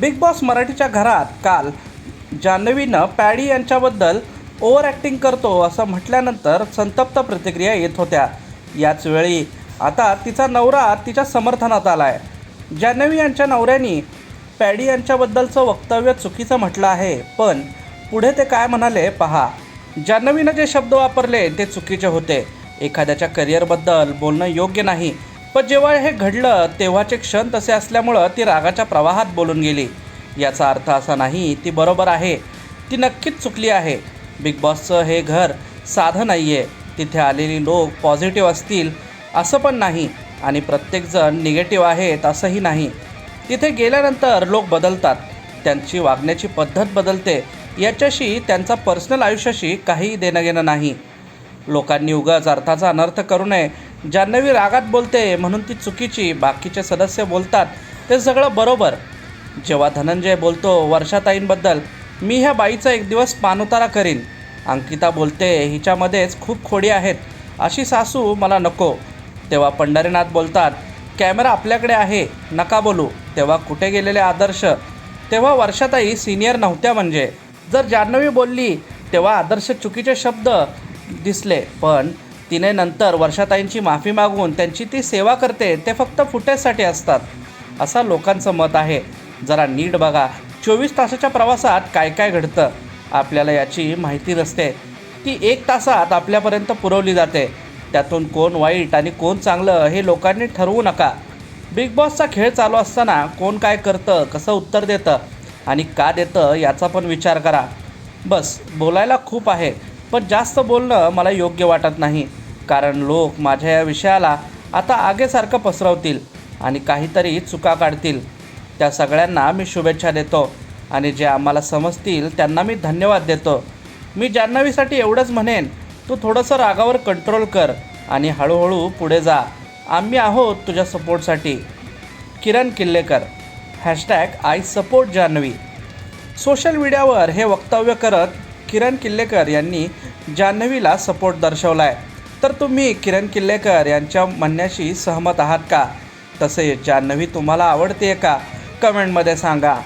Big boss मराठीच्या घरात काल जान्हवीनं पॅडी यांच्याबद्दल ओव्हर ॲक्टिंग करतो असं म्हटल्यानंतर संतप्त प्रतिक्रिया येत होत्या. याच वेळी आता तिचा नवरा तिच्या समर्थनात आला आहे जान्हवी यांच्या नवऱ्यानी पॅडी यांच्याबद्दलचं वक्तव्य चुकीचं म्हटलं आहे पण पुढे ते काय म्हणाले पहा. जान्हवीनं जे शब्द वापरले ते चुकीचे होते. एखाद्याच्या करिअरबद्दल बोलणं योग्य नाही. पण जेव्हा हे घडलं तेव्हाचे क्षण तसे असल्यामुळं ती रागाच्या प्रवाहात बोलून गेली. याचा अर्थ असा नाही ती बरोबर आहे. ती नक्कीच चुकली आहे. बिग बॉसचं हे घर साधं नाही आहे तिथे आलेली लोक पॉझिटिव्ह असतील असं पण नाही. आणि प्रत्येकजण निगेटिव्ह आहेत असंही नाही. तिथे गेल्यानंतर लोक बदलतात. त्यांची वागण्याची पद्धत बदलते. याच्याशी त्यांचा पर्सनल आयुष्याशी काही देणं घेणं नाही. लोकांनी उगाच अर्थाचा अनर्थ करू नये. जान्हवी रागात बोलते म्हणून ती चुकीची बाकीचे सदस्य बोलतात ते सगळं बरोबर. जेव्हा धनंजय बोलतो वर्षाताईंबद्दल मी ह्या बाईचा एक दिवस पाणउतारा करीन. अंकिता बोलते हिच्यामध्येच खूप खोडी आहेत. अशी सासू मला नको. तेव्हा पंढरीनाथ बोलतात कॅमेरा आपल्याकडे आहे नका बोलू. तेव्हा कुठे गेलेले आदर्श? तेव्हा वर्षाताई सिनियर नव्हत्या म्हणजे. जर जान्हवी बोलली तेव्हा आदर्श चुकीचे शब्द दिसले पण तिने नंतर वर्षाताईंची माफी मागून त्यांची ती सेवा करते ते फक्त फुटेजसाठी असतात. असं लोकांचं मत आहे. जरा नीट बघा. चोवीस तासाच्या प्रवासात काय काय घडतं? आपल्याला याची माहिती नसते. ती एक तासात आपल्यापर्यंत पुरवली जाते. त्यातून कोण वाईट आणि कोण चांगलं हे लोकांनी ठरवू नका. बिग बॉसचा खेळ चालू असताना कोण काय करतं कसं उत्तर देतं आणि का देतं याचा पण विचार करा. बस बोलायला खूप आहे. पण जास्त बोलणं मला योग्य वाटत नाही. कारण लोक माझ्या या विषयाला आता आगेसारखं पसरवतील आणि काहीतरी चुका काढतील. त्या सगळ्यांना मी शुभेच्छा देतो आणि जे आम्हाला समजतील त्यांना मी धन्यवाद देतो. मी जान्हवीसाठी एवढंच म्हणेन तू थोडंसं रागावर कंट्रोल कर आणि हळूहळू पुढे जा. आम्ही आहोत तुझ्या सपोर्टसाठी. Kiran Killekar. Hashtag I support Janhavi. Social मीडियावर हे वक्तव्य करत किरण किल्लेकर यांनी जान्हवीला सपोर्ट दर्शवला आहे तर तुम्ही किरण किल्लेकर यांच्या म्हणण्याशी सहमत आहात का? तसेच जान्हवी तुम्हाला आवडते का? कमेंटमध्ये सांगा.